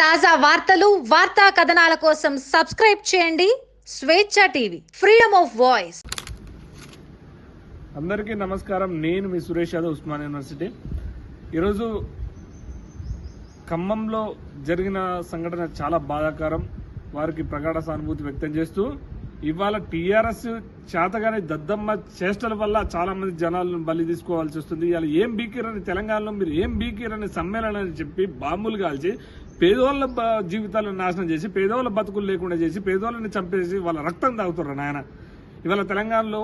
తాజా వార్తలు వార్తా కథనాల కోసం సబ్స్క్రైబ్ చేయండి. స్వేచ్ఛ టీవీ ఫ్రీడమ్ ఆఫ్ వాయిస్. అందరికీ నమస్కారం. నేను మీ సురేష్ యాదవ్ ఉస్మాన్ యూనివర్సిటీ. ఈరోజు ఖమ్మంలో జరిగిన సంఘటన చాలా బాధాకరం. వారికి ప్రగాఢ సానుభూతి వ్యక్తం చేస్తూ ఇవాళ టీఆర్ఎస్ చేతగానే దద్దమ్మ చేష్టల వల్ల చాలా మంది జనాలను బలి తీసుకోవాల్సి వస్తుంది. ఇవాళ ఏం బీకిరని తెలంగాణలో మీరు ఏం బీకిరని సమ్మేళనం అని చెప్పి బాంబులు కాల్చి పేదోళ్ళ జీవితాలను నాశనం చేసి పేదోళ్ళ బతుకులు లేకుండా చేసి పేదోళ్ళని చంపేసి వాళ్ళ రక్తం తాగుతున్నారు నాయన. ఇవాళ తెలంగాణలో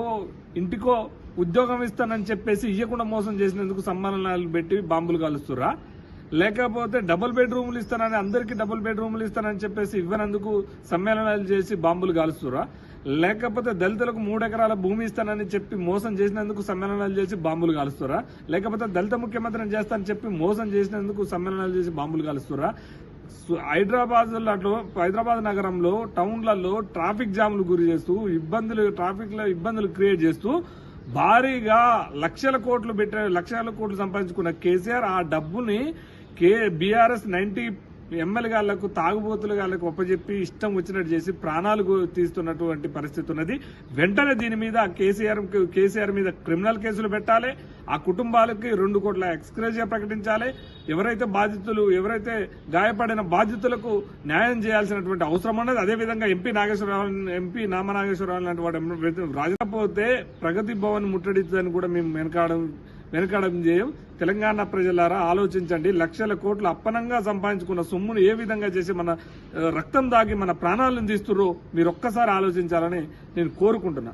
ఇంటికో ఉద్యోగం ఇస్తానని చెప్పేసి ఇవ్వకుండా మోసం చేసినందుకు సమ్మానాలు పెట్టి బాంబులు కాలుస్తురా లేకపోతే డబుల్ బెడ్రూములు ఇస్తానని అందరికీ డబుల్ బెడ్రూములు ఇస్తానని చెప్పేసి ఇవ్వనందుకు సమ్మేళనాలు చేసి బాంబులు కాలుస్తురా లేకపోతే దళితులకు మూడు ఎకరాల భూమి ఇస్తానని చెప్పి మోసం చేసినందుకు సమ్మేళనాలు చేసి బాంబులు కాలుస్తురా లేకపోతే దళిత ముఖ్యమంత్రిని చేస్తానని చెప్పి మోసం చేసినందుకు సమ్మేళనాలు చేసి బాంబులు కాలుస్తురా హైదరాబాద్లో హైదరాబాద్ నగరంలో టౌన్లలో ట్రాఫిక్ జామ్లు గురి చేస్తూ ఇబ్బందులు ట్రాఫిక్లో ఇబ్బందులు క్రియేట్ చేస్తూ భారీగా లక్షల కోట్లు పెట్టే లక్షల కోట్లు సంపాదించుకున్న కేసీఆర్ ఆ డబ్బుని కే బీఆర్ఎస్ నైన్టీ ఎమ్మెల్యే గాళ్ళకు తాగుబోతులు గాళ్ళకు ఒప్పజెప్పి ఇష్టం వచ్చినట్టు చేసి ప్రాణాలు తీస్తున్నటువంటి పరిస్థితి ఉన్నది. వెంటనే దీని మీద కేసీఆర్ కేసీఆర్ మీద క్రిమినల్ కేసులు పెట్టాలి. ఆ కుటుంబాలకి రెండు కోట్ల ఎక్స్క్రేజియా ప్రకటించాలి. ఎవరైతే బాధితులు ఎవరైతే గాయపడిన బాధితులకు న్యాయం చేయాల్సినటువంటి అవసరం ఉన్నది. అదేవిధంగా ఎంపీ నాగేశ్వరరావు ఎంపీ నామ నాగేశ్వరరావు లాంటి వాడు రాజకపోతే ప్రగతి భవన్ ముట్టడిద్దని కూడా మేము వెనకాడడం వెనకాడడం చేయం తెలంగాణ ప్రజలారా ఆలోచించండి. లక్షల కోట్లు అప్పనంగా సంపాదించుకున్న సొమ్మును ఏ విధంగా చేసి మన రక్తం దాగి మన ప్రాణాలను తీస్తుర్రో మీరు ఒక్కసారి ఆలోచించాలని నేను కోరుకుంటున్నా.